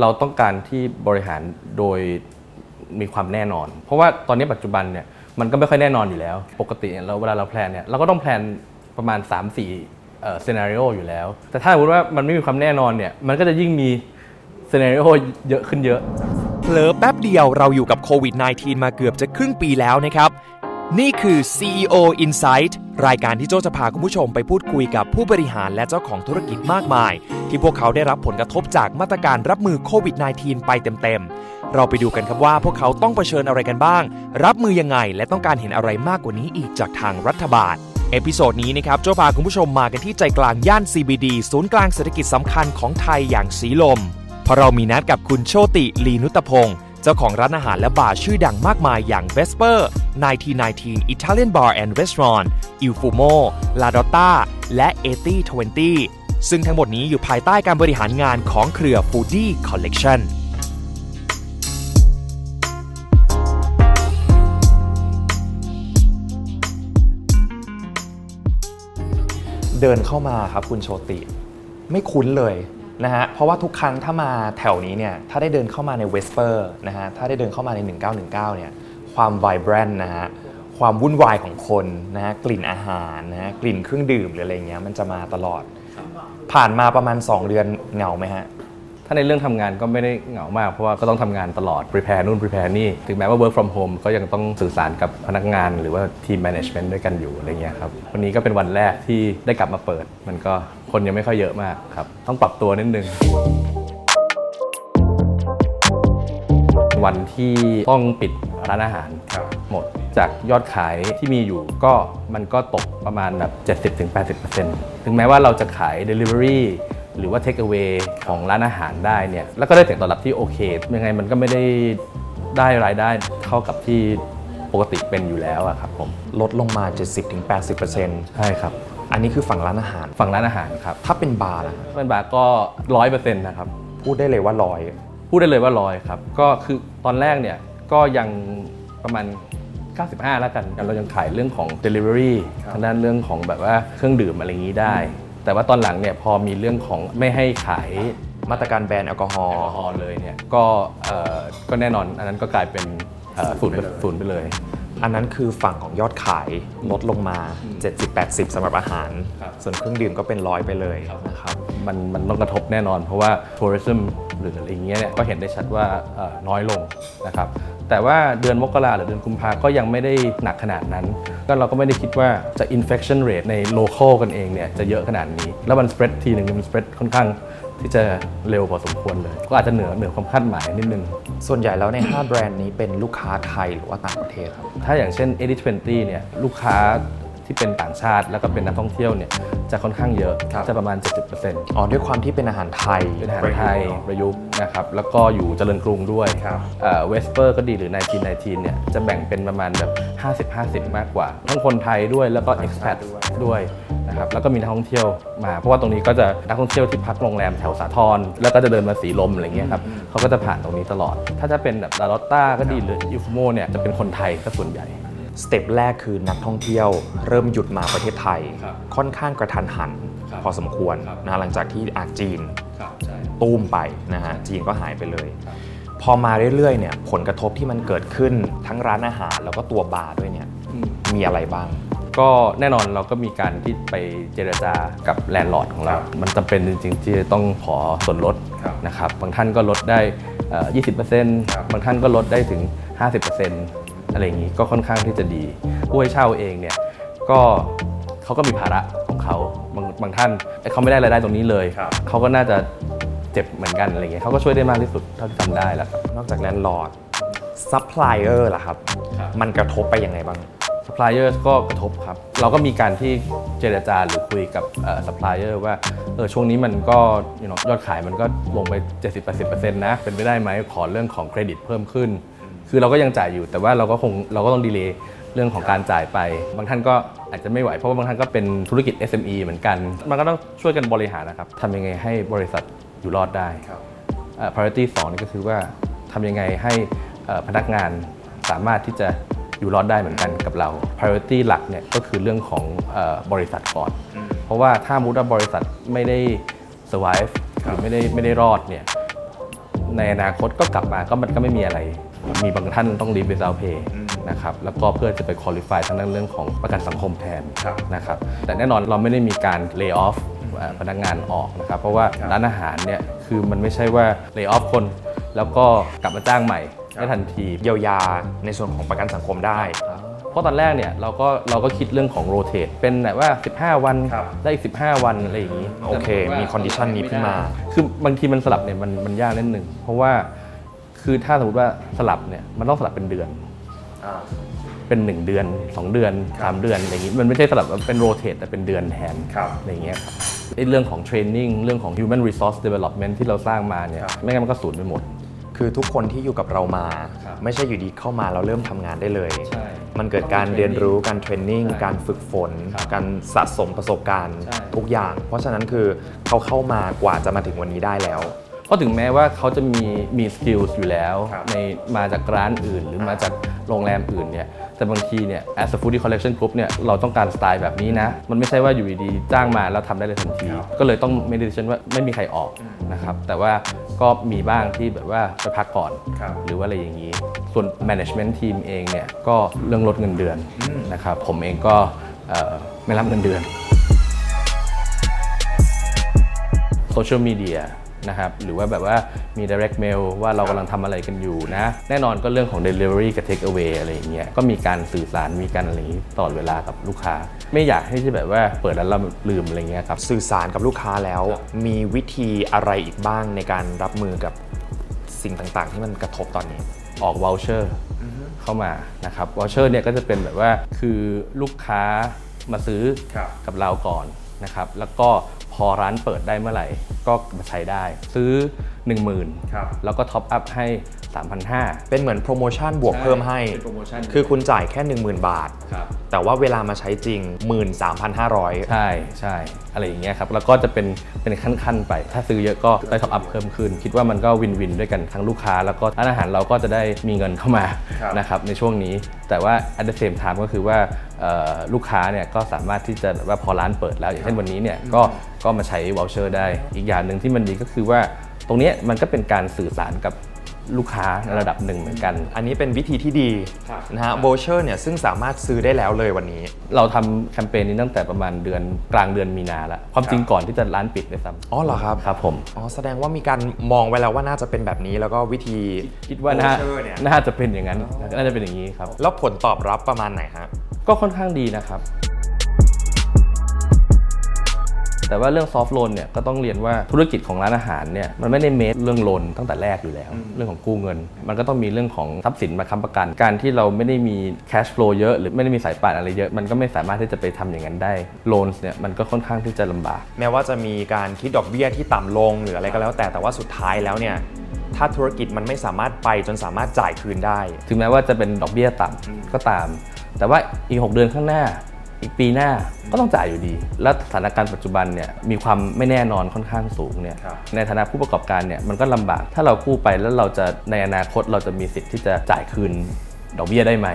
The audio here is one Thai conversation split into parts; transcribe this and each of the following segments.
เราต้องการที่บริหารโดยมีความแน่นอน เพราะว่าตอนนี้ปัจจุบันเนี่ยมันก็ไม่ค่อยแน่นอนอยู่แล้ว ปกติเราเวลาเราแพลนเนี่ยเราก็ต้องแพลนประมาณ 3-4เอ่อซีนารีโออยู่แล้ว แต่ถ้าสมมติว่ามันไม่มีความแน่นอนเนี่ยมันก็จะยิ่งมีซีนารีโอเยอะขึ้นเยอะ เผลอแป๊บเดียวเราอยู่กับโควิด -19 มาเกือบจะครึ่งปีแล้วนะครับ นี่คือ CEO Insight รายการที่โจจะพาคุณผู้ชมไปพูดคุยกับผู้บริหารและเจ้าของธุรกิจมากมาย ที่พวกเขาได้รับผลกระทบจากมาตรการรับมือโควิด -19 ไปเต็มๆ เราไปดูกันครับว่าพวกเขาต้องเผชิญอะไรกันบ้าง รับมือยังไง และต้องการเห็นอะไรมากกว่านี้อีกจากทางรัฐบาล เอพิโซดนี้นะครับโจพาคุณผู้ชมมากันที่ใจกลางย่าน CBD ศูนย์กลางเศรษฐกิจสำคัญของไทยอย่างสีลมเพราะเรามีนัดกับคุณโชติลีนุตพงศ์ จ้าของร้านอาหารและบาร์ชื่อดังมากมายอย่าง Vesper 1919 Italian Bar and Restaurant Il Fumo La Dotta และ 8020 ซึ่งทั้งหมดนี้อยู่ภายใต้การบริหารงานของเครือ Foodie Collection เดินเข้ามาครับคุณโชติ ไม่คุ้นเลย นะฮะเพราะว่าทุกครั้งถ้ามาแถวนี้เนี่ยถ้าได้เดินเข้ามาในเวสเปอร์นะฮะถ้าได้เดินเข้ามาใน 1919เนี่ยความไวแบรนต์นะฮะความวุ่นวายของคนนะฮะกลิ่นอาหารนะฮะกลิ่นเครื่องดื่มหรืออะไรเงี้ยมันจะมาตลอด ผ่านมาประมาณ 2 เดือนเหงาไหมฮะถ้าในเรื่องทำงานก็ไม่ได้เหงามากเพราะว่าก็ต้องทำงานตลอด prepare นู่น prepare นี่ ถึงแม้ว่า work from home ก็ยังต้องสื่อสารกับพนักงาน หรือว่าทีม management ด้วยกันอยู่อะไรเงี้ยครับ วันนี้ก็เป็นวันแรกที่ได้กลับมาเปิด มันก็ คนยังไม่ค่อยเยอะมากครับ ต้องปรับตัวนิดนึง วันที่ต้องปิดร้านอาหารหมดจากยอดขายที่มีอยู่ก็มันก็ตกประมาณแบบ 70-80%ถึงแม้ว่าเราจะขาย Delivery หรือว่า Take Away ของร้านอาหารได้เนี่ย แล้วก็ได้เสียงตอบรับที่โอเค ยังไงมันก็ไม่ได้ได้รายได้เท่ากับที่ปกติเป็นอยู่แล้วอะครับผม ลดลงมา 70-80%ใช่ครับ อันนี้คือฝั่งร้านอาหาร ฝั่งร้านอาหารครับถ้าเป็นบาร์ล่ะเป็นบาร์ก็ร้อยเปอร์เซ็นต์นะครับพูดได้เลยว่าลอย พูดได้เลยว่าร้อยครับ ก็คือตอนแรกเนี่ยก็ยังประมาณ 95 แล้วกันเรายังขายเรื่องของ Delivery ทางด้านเรื่องของแบบว่าเครื่องดื่มอะไรอย่างนี้ได้ แต่ว่าตอนหลังเนี่ยพอมีเรื่องของไม่ให้ขายมาตรการแบนแอลกอฮอแอลล์กอฮอล์เลยเนี่ยก็เอ่อก็แน่นอนอันนั้นก็กลายเป็นเอ่อศูนย์ไปศูนย์ไปเลย อันนั้นคือฝั่งของยอดขายลดลงมา 70-80สำหรับอาหารครับส่วนเครื่องดื่มก็เป็นร้อยไปเลยนะครับมันมันต้องกระทบแน่นอน เพราะว่าทัวริ m มหรืออะไรอย่างเงี้ยเนี่ยก็เห็นได้ชัดว่าเอ่อน้อยลงนะครับแต่ว่าเดือนมกราหรือเดือนกุมภาก็ยังไม่ได้หนักขนาดนั้น ก็เราก็ไม่ได้คิดว่าจะ infection rate ใน local กันเองเนี่ยจะเยอะขนาดนี้ แล้วมัน spread ทีหนึ่งมัน spread ค่อนข้าง ที่จะเร็วพอสมควรเลย ก็อาจจะเหนือเหนือความคาดหมายนิดนึง ส่วนใหญ่แล้วใน 5 แบรนด์นี้เป็นลูกค้าไทยหรือว่าต่างประเทศครับ ถ้าอย่างเช่น8020เนี่ยลูกค้า ที่เป็นต่างชาติ แล้วก็เป็นนักท่องเที่ยวเนี่ยจะค่อนข้างเยอะครับจะประมาณ 70%อ๋อด้วยความที่เป็นอาหารไทยเป็นอาหารไทยประยุกต์นะครับแล้วก็อยู่เจริญกรุงด้วยครับเวสเปอร์ก็ดีหรือ1919เนี่ยจะแบ่งเป็นประมาณแบบ 50-50 มากกว่า ทั้งคนไทยด้วยแล้วก็ expat ด้วยนะครับแล้วก็มีนักท่องเที่ยวมา เพราะว่าตรงนี้ก็จะนักท่องเที่ยวที่พักโรงแรมแถวสาทรแล้วก็จะเดินมาสีลมอะไรเงี้ยครับเขาก็จะผ่านตรงนี้ตลอด ถ้าจะเป็นแบบลาลอตต้าก็ดีหรือยูฟโมเนี่ยจะเป็นคนไทยก็ส่วนใหญ่ สเต็ปแรกคือนักท่องเที่ยวเริ่มหยุดมาประเทศไทย ครับค่อนข้างกระทันหัน ครับพอสมควรครับ นะหลังจากที่อาจีนครับใช่ตุ้มไปนะฮะจีนก็หายไปเลยพอมาเรื่อยๆเนี่ยผลกระทบที่มันเกิดขึ้นทั้งร้านอาหารแล้วก็ตัวบาร์ด้วยเนี่ยมีอะไรบ้าง ก็แน่นอนเราก็มีการที่ไปเจรจากับแลนด์ลอร์ดของเรามันจำเป็นจริงๆ ที่จะต้องขอส่วนลดนะครับ บางท่านก็ลดได้เอ่อ20%บางท่านก็ลดได้ถึง 50% อะไรอย่างนี้ก็ค่อนข้างที่จะดี ผู้ให้เช่าเองเนี่ยก็เขาก็มีภาระของเขาบางบางท่านเอ้ยเขาไม่ได้รายได้ตรงนี้เลย ครับ เขาก็น่าจะเจ็บเหมือนกันอะไรเงี้ยเขาก็ช่วยได้มากที่สุดเท่าที่ทำได้แล้วครับ นอกจากแลนด์ลอร์ดซัพพลายเออร์ล่ะครับ ครับ มันกระทบไปยังไงบ้าง ซัพพลายเออร์ก็กระทบครับ เราก็มีการที่เจรจาหรือคุยกับซัพพลายเออร์ว่าเออช่วงนี้มันก็ you know ยอดขายมันก็ลงไป 70-80%นะ เป็นไปได้ไหมขอเรื่องของเครดิตเพิ่มขึ้น คือเราก็ยังจ่ายอยู่ แต่ว่าเราก็คงเราก็ต้องดีเลย์เรื่องของการจ่ายไป บางท่านก็อาจจะไม่ไหวเพราะว่าบางท่านก็เป็นธุรกิจ SME เหมือนกัน มันก็ต้องช่วยกันบริหารนะครับทำยังไงให้บริษัทอยู่รอดได้เอ่อ priority 2นี่ก็คือว่าทำยังไงให้เอ่อพนักงานสามารถที่จะอยู่รอดได้เหมือนกันกับเรา priority หลักเนี่ยก็คือเรื่องของเออบริษัทก่อน เพราะว่าถ้ามุดว่าบริษัทไม่ได้ survive หรือไม่ได้ไม่ได้รอดเนี่ย ในอนาคตก็กลับมาก็มันก็ไม่มีอะไร มีบางท่านต้องรีบ without pay อืมนะครับแล้วก็เพื่อจะไป qualify ทางด้านเรื่องของประกันสังคมแทนครับนะครับแต่แน่นอนเราไม่ได้มีการ lay off เอ่อพนักงานออกนะครับ เพราะว่าครับร้านอาหารเนี่ยคือมันไม่ใช่ว่า lay off คน แล้วก็กลับมาจ้างใหม่ครับได้ทันทีเยียวยาในส่วนของประกันสังคมได้เพ ราะตอนแรกเนี่ยเราก็เราก็คิดเรื่องของ rotate เป็นแบบว่า 15 วันครับ ได้อีก 15 วันอะไรอย่างนี้โอเค มี condition นี้ขึ้นมา คือบางทีมันสลับเนี่ยมันมันยากนิดหนึ่งเพราะว่าคือถ้าสมมติว่าสลับเนี่ยมันต้องสลับเป็นเดือนอ่าเป็น 1 เดือน 2 เดือน 3 เดือนอะไรอย่างนี้มันไม่ใช่สลับเป็น rotate แต่เป็นเดือนแทนครับ อะไรอย่างเงี้ยครับไอ้เรื่องของ training เรื่องของ human resource development ที่เราสร้างมาเนี่ยครับ ไม่งั้นมันก็สูญไปหมด คือทุกคนที่อยู่กับเรามา ครับไม่ใช่อยู่ดีเข้ามาเราเริ่มทำงานได้เลย ใช่มันเกิดการเรียนรู้การเทรนนิ่งใช่การฝึกฝน ครับการสะสมประสบการณ์ใช่ ทุกอย่าง เพราะฉะนั้นคือเขาเข้ามากว่าจะมาถึงวันนี้ได้แล้ว เพราะถึงแม้ว่าเขาจะมีมีสกิลส์อยู่แล้วครับในมาจากร้านอื่น หรือมาจากโรงแรมอื่นเนี่ย แต่บางทีเนี่ย as a foodie collection group เนี่ยเราต้องการสไตล์แบบนี้นะ มันไม่ใช่ว่าอยู่ดีๆจ้างมาแล้วทำได้เลยทันที ก็เลยต้อง make decision ว่าไม่มีใครออกนะครับ แต่ว่าก็มีบ้างที่แบบว่าไปพักก่อนครับหรือว่าอะไรอย่างนี้ ส่วน management team เองเนี่ยก็เรื่องลดเงินเดือนนะครับ ผมเองก็เอ่อไม่รับเงินเดือนโซเชียลมีเดีย นะครับหรือว่าแบบว่ามี direct mail ว่าเรากำลังทำอะไรกันอยู่นะ แน่นอนก็เรื่องของ delivery กับ take away อะไรอย่างเงี้ยก็มีการสื่อสารมีการอะไรอย่างงี้ตลอดเวลากับลูกค้า ไม่อยากให้ที่แบบว่าเปิดแล้วเราลืมอะไรเงี้ยครับ สื่อสารกับลูกค้าแล้ว มีวิธีอะไรอีกบ้างในการรับมือกับสิ่งต่างๆ ที่มันกระทบตอนนี้ ออก voucher เข้ามานะครับ voucher เนี่ยก็จะเป็นแบบว่าคือลูกค้ามาซื้อครับกับเราก่อนนะครับแล้วก็ พอร้านเปิดได้เมื่อไหร่ก็มาใช้ได้ ซื้อ 10,000ครับ แล้วก็ท็อปอัพให้ 3,500 เป็นเหมือนโปรโมชั่นบวกเพิ่มให้ เป็นโปรโมชั่นคือคุณจ่ายแค่ 10,000 บาท ครับ แต่ว่าเวลามาใช้จริง 13,500 ใช่ใช่อะไรอย่างเงี้ยครับ แล้วก็จะเป็นเป็นขั้นๆไป ถ้าซื้อเยอะก็ได้ท็อปอัพเพิ่มขึ้น คิดว่ามันก็วินวินด้วยกันทั้งลูกค้า แล้วก็ร้านอาหารเราก็จะได้มีเงินเข้ามาครับ นะครับในช่วงนี้ แต่ว่า at the same time ก็คือว่าเอ่อลูกค้าเนี่ยก็สามารถที่จะแบบว่าพอร้านเปิดแล้ว อย่างเช่นวันนี้เนี่ยก็ก็มาใช้ voucher ได้ อีกอย่างหนึ่งที่มันดีก็คือว่า ตรงเนี้ยมันก็เป็นการสื่อสารกับลูกค้าในระดับหนึ่งเหมือนกัน อันนี้เป็นวิธีที่ดีครับนะฮะโบเชอร์เนี่ยซึ่งสามารถซื้อได้แล้วเลยวันนี้ เราทำแคมเปญนี้ตั้งแต่ประมาณเดือนกลางเดือนมีนาแล้วความจริงก่อนที่จะร้านปิดด้วยซ้ำอ๋อเหรอครับครับผมอ๋อแสดงว่ามีการมองไว้แล้วว่าน่าจะเป็นแบบนี้แล้วก็วิธีคิดว่าน่า voucher เนี่ยน่าจะเป็นอย่างนั้นน่าจะเป็นอย่างนี้ครับแล้วผลตอบรับประมาณไหนฮะก็ค่อนข้างดีนะครับ แต่ว่าเรื่องซอฟ t ์โลนเนี่ยก็ต้องเรียนว่าธุรกิจของร้านอาหารเนี่ยมันไม่ได้เมคเรื่องโลนตั้งแต่แรกอยู่แล้ว เรื่องของกู้เงิน มันก็ต้องมีเรื่องของทรัพย์สินมาค้ำประกัน การที่เราไม่ได้มีแคชฟลูเยอะหรือไม่ได้มีสายป่านอะไรเยอะ มันก็ไม่สามารถที่จะไปทำอย่างนั้นได้โลนเนี่ยมันก็ค่อนข้างที่จะลำบาก แม้ว่าจะมีการคิดดอกเบี้ยที่ต่ำลงหรืออะไรก็แล้ว แต่แต่ว่าสุดท้ายแล้วเนี่ยถ้าธุรกิจมันไม่สามารถไปจนสามารถจ่ายคืนได้ ถึงแม้ว่าจะเป็นดอกเบี้ยต่ำก็ตาม แต่ว่าอีก 6 เดือนข้างหน้า อีกปีหน้าก็ต้องจ่ายอยู่ดี และสถานการณ์ปัจจุบันเนี่ยมีความไม่แน่นอนค่อนข้างสูงเนี่ยครับในฐานะผู้ประกอบการเนี่ยมันก็ลำบาก ถ้าเรากู้ไปแล้วเราจะในอนาคตเราจะมีสิทธิ์ที่จะจ่ายคืนดอกเบี้ยได้ไหม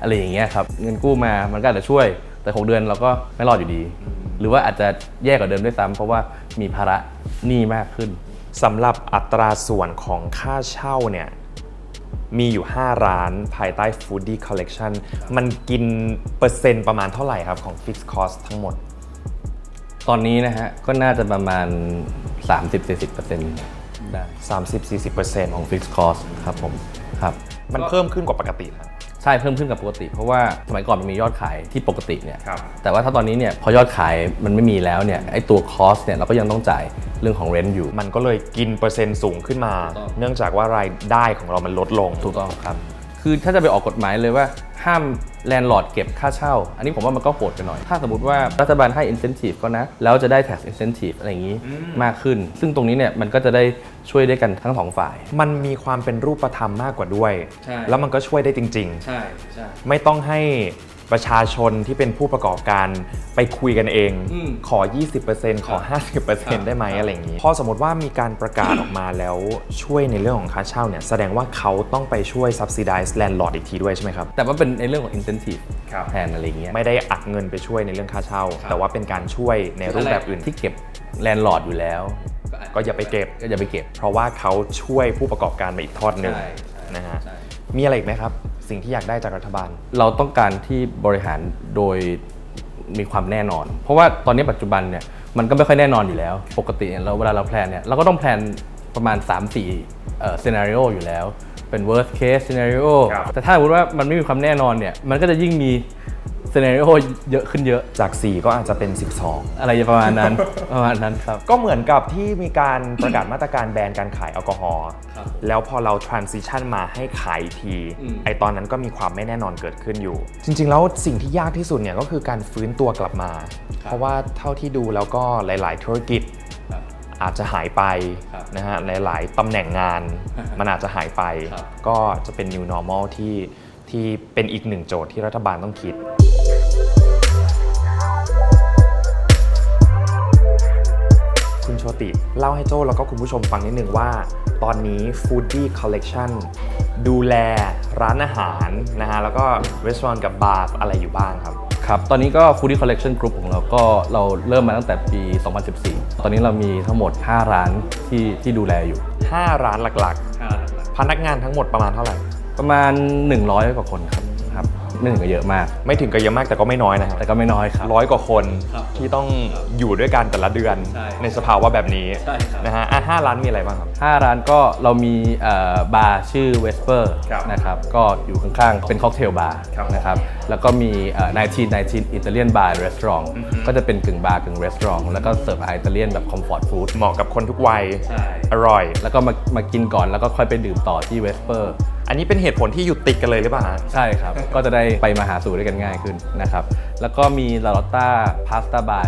อะไรอย่างเงี้ยครับเงินกู้มามันก็อาจจะช่วย แต่ 6 เดือนเราก็ไม่รอดอยู่ดี หรือว่าอาจจะแย่กว่าเดิมด้วยซ้ำเพราะว่ามีภาระหนี้มากขึ้นสำหรับอัตราส่วนของค่าเช่าเนี่ย มีอยู่ 5 ร้านภายใต้ Foodie Collection มันกินเปอร์เซ็นต์ประมาณเท่าไหร่ครับของ Fixed Cost ทั้งหมด ตอนนี้นะฮะ ก็น่าจะประมาณ 30-40%ได้ 30-40%ของ fixed cost ครับผม ครับ มันเพิ่มขึ้นกว่าปกติครับ ใช่เพิ่มขึ้นกับปกติ เพราะว่าสมัยก่อนมันมียอดขายที่ปกติเนี่ยครับแต่ว่าถ้าตอนนี้เนี่ยพอยอดขายมันไม่มีแล้วเนี่ยไอ้ตัว cost เนี่ยเราก็ยังต้องจ่ายเรื่องของ rent อยู่ มันก็เลยกินเปอร์เซ็นต์สูงขึ้นมาถูกต้องเนื่องจากว่ารายได้ของเรามันลดลงถูกต้องครับ คือถ้าจะไปออกกฎหมายเลยว่าห้ามแลนด์ลอร์ดเก็บค่าเช่า อันนี้ผมว่ามันก็โหดไปหน่อย ถ้าสมมติว่ารัฐบาลให้ incentive ก็นะ แล้วจะได้ tax incentive อะไรอย่างนี้มากขึ้น ซึ่งตรงนี้เนี่ยมันก็จะได้ช่วยได้กันทั้งสองฝ่าย มันมีความเป็นรูปธรรมมากกว่าด้วยใช่แล้วมันก็ช่วยได้จริงใช่ใช่ๆไม่ต้องให้ ประชาชนที่เป็นผู้ประกอบการไปคุยกันเอง อืมขอ 20%ขอ 50%ได้ไหมอะไรอย่างนี้ พอสมมติว่ามีการประกาศออกมาแล้วช่วยในเรื่องของค่าเช่าเนี่ยแสดงว่าเขาต้องไปช่วย subsidize landlord อีกทีด้วยใช่ไหมครับ แต่ว่าเป็นในเรื่องของ incentive ครับ แทนอะไรอย่างเงี้ยไม่ได้อัดเงินไปช่วยในเรื่องค่าเช่า แต่ว่าเป็นการช่วยในรูปแบบอื่นที่เก็บแลนด์ลอร์ดอยู่แล้ว ก็อาจก็อย่าไปเก็บ ก็อย่าไปเก็บ เพราะว่าเขาช่วยผู้ประกอบการมาอีกทอดหนึ่งใช่ใช่นะฮะใช่ มีอะไรอีกไหมครับ สิ่งที่อยากได้จากรัฐบาล เราต้องการที่บริหารโดยมีความแน่นอน เพราะว่าตอนนี้ปัจจุบันเนี่ยมันก็ไม่ค่อยแน่นอนอยู่แล้ว ปกติเนี่ยเราเวลาเราแพลนเนี่ยเราก็ต้องแพลนประมาณ 3-4เอ่อ scenario อยู่แล้ว เป็น worst case scenario ครับแต่ถ้าสมมติว่ามันไม่มีความแน่นอนเนี่ยมันก็จะยิ่งมี scenario เยอะขึ้นเยอะจาก 4 ก็อาจจะเป็นอะไรประมาณนั้น ประมาณนั้นครับ12ก็เหมือนกับที่มีการประกาศมาตรการแบนการขายแอลกอฮอล์ครับแล้วพอเรา transition มาให้ขายอีกที อืม ไอตอนนั้นก็มีความไม่แน่นอนเกิดขึ้นอยู่ จริง ๆ แล้วสิ่งที่ยากที่สุดเนี่ยก็คือการฟื้นตัวกลับมา เพราะว่าเท่าที่ดูแล้วก็หลาย ๆ ธุรกิจ ครับ อาจจะหายไปครับนะฮะหลาย ๆตำแหน่งงาน มันอาจจะหายไป ครับ ก็จะเป็น new normal ที่ที่เป็นอีกหนึ่งโจทย์ที่รัฐบาลต้องคิด โชติ เล่าให้โจ้แล้วก็คุณผู้ชมฟังนิดนึงว่า ตอนนี้ Foodie Collection ดูแลร้านอาหารนะฮะแล้วก็รีสอร์ทกับบาร์อะไรอยู่บ้างครับ ครับ ตอนนี้ก็ Foodie Collection Group ของเราก็เราเริ่มมาตั้งแต่ปี 2014 ตอนนี้เรามีทั้งหมด 5 ร้านที่ที่ดูแลอยู่ 5 ร้านหลักๆ พนักงานทั้งหมดประมาณเท่าไหร่ ประมาณ 100 กว่าคนครับครับ ไม่ถึงกับเยอะมาก ไม่ถึงกับเยอะมากแต่ก็ไม่น้อยนะฮะแต่ก็ไม่น้อยครับ ร้อยกว่าคนครับที่ต้องอยู่ด้วยกันแต่ละเดือนใช่ในสภาวะแบบนี้ใช่ครับ นะฮะอะห้าร้านมีอะไรบ้างครับ 5 ร้านก็เรามีเอ่อบาร์ชื่อ Vesper ครับนะครับก็อยู่ข้างๆ เป็นค็อกเทลบาร์ครับนะครับแล้วก็มีเอ่อ1919 Italian Bar and Restaurant ก็จะเป็นกึ่งบาร์กึ่งรีสอร์ทแล้วก็เสิร์ฟอาหารอิตาเลียนแบบคอมฟอร์ตฟู้ดเหมาะกับคนทุกวัย ใช่ อร่อย แล้วก็มามากินก่อนแล้วก็ค่อยไปดื่มต่อที่ Vesper อั นนี้เป็นเหตุผลที่อยู่ติดกันเลยหรือเปล่าฮะ ใช่ครับ ก็จะได้ไปมาหาสู่ด้วยกันง่ายขึ้นนะครับ แล้วก็มี La Lotta Pasta Bar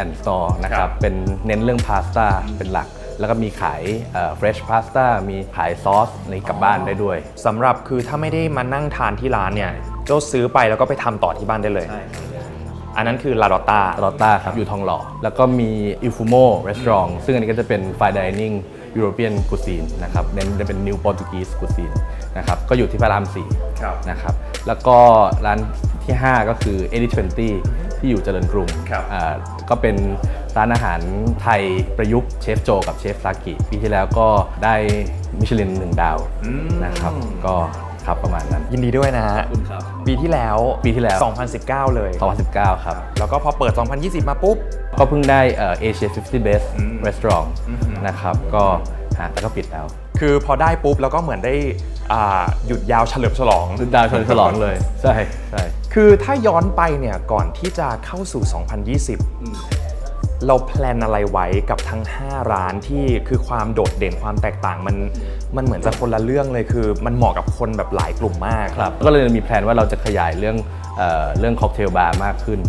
and Store นะคครัรับบ เป็นเน้นเรื่องพาสต้าเป็นหลัก แล้วก็มีขายเอ่อ fresh pasta มีขายซอสในกลับบ้านได้ด้วย สำหรับคือถ้าไม่ได้มานั่งทานที่ร้านเนี่ยโจ้ซื้อไปแล้วก็ไปทำต่อที่บ้านได้เลย อันนั้นคือลาดอต้าลอตต้าครับ อยู่ทองหล่อ แล้วก็มี Infumo Restaurant ซึ่งอันนี้ก็จะเป็น Fine Dining European Cuisine นะครับเน้นจะเป็น New Portuguese Cuisine นะครับก็อยู่ที่พระรามครับ4นะครับแล้วก็ร้านที่ 5 ก็คือ8020ที่อยู่เจริญกรุงครับอ่าก็เป็นร้านอาหารไทยประยุกต์เชฟโจกับเชฟซากิปีที่แล้วก็ได้มิชลินหนึ่งดาวนะครับก็ ครับประมาณนั้นยินดีด้วยนะฮะ คุณครับ ปีที่แล้วปีที่แล้ว 2019 เลย 2019 ครับ แล้วก็พอเปิด 2020 มาปุ๊บ ก็เพิ่งได้เอเชีย50 best restaurant นะครับก็หาแต่ก็ปิดแล้วคือพอได้ปุ๊บแล้วก็เหมือนได้อ่าหยุดยาวเฉลิมฉลองดุดาวชนฉลองเลย ใช่ใช่คือถ้าย้อนไปเนี่ยก่อนที่จะเข้าสู่ 2020 เราแพลนอะไรไว้กับทั้ง 5 ร้านที่คือความโดดเด่นความแตกต่างมันมันเหมือนจะคนละเรื่องเลยคือ มันเหมาะกับคนแบบหลายกลุ่มมากครับ ก็เลยมีแพลนว่าเราจะขยายเรื่องเอ่อเรื่องค็อกเทลบาร์มากขึ้น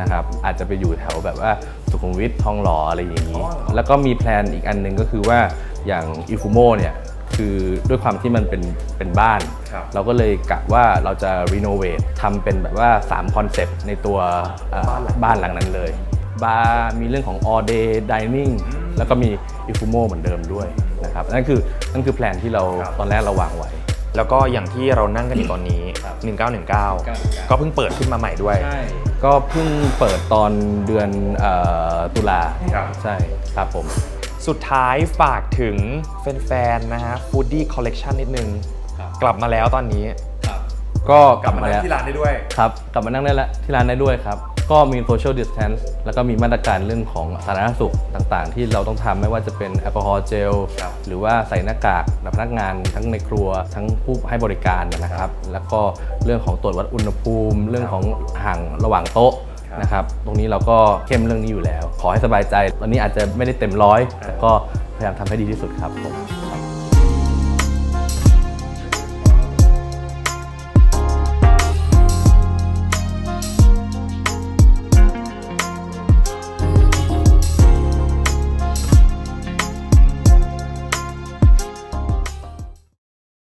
นะครับอาจจะไปอยู่แถวแบบว่าสุขุมวิททองหล่ออะไรอย่างนี้ แล้วก็มีแพลนอีกอันหนึงก็คือว่าอย่างอิฟูโมเนี่ยคือด้วยความที่มันเป็นเป็นบ้าน ครับเราก็เลยกะว่าเราจะรีโนเวททำเป็นแบบว่า3คอนเซปต์ในตัวเอ่อบ้านหลังนั้นเลย บาร์มีเรื่องของ all day dining แล้วก็มีอิฟูโมเหมือนเดิมด้วยนะครับนั่นคือนั่นคือแพลนที่เราครับตอนแรกเราวางไว้ แล้วก็อย่างที่เรานั่งกันอยู่ตอนนี้ครับ1919 ก็เพิ่งเปิดขึ้นมาใหม่ด้วย ก็เพิ่งเปิดตอนเดือนเอ่อตุลาครับใช่ครับผม สุดท้ายฝากถึงแฟนๆนะฮะ Foodie Collection นิดนึงครับกลับมาแล้วตอนนี้ก็กลับมาแล้วที่ร้านได้ด้วยครับ กลับมานั่งได้แล้วที่ร้านได้ด้วยครับ ก็มี social distance แล้วก็มีมาตรการเรื่องของสาธารณสุขต่างๆ ที่เราต้องทำไม่ว่าจะเป็นแอลกอฮอล์เจลครับหรือว่าใส่หน้ากากพนักงานทั้งในครัวทั้งผู้ให้บริการนะครับ แล้วก็เรื่องของตรวจวัดอุณหภูมิ เรื่องของห่างระหว่างโต๊ะครับนะครับตรงนี้เราก็เข้มเรื่องนี้อยู่แล้ว ขอให้สบายใจ ตอนนี้อาจจะไม่ได้เต็มร้อยแต่ก็พยายามทำให้ดีที่สุดครับผม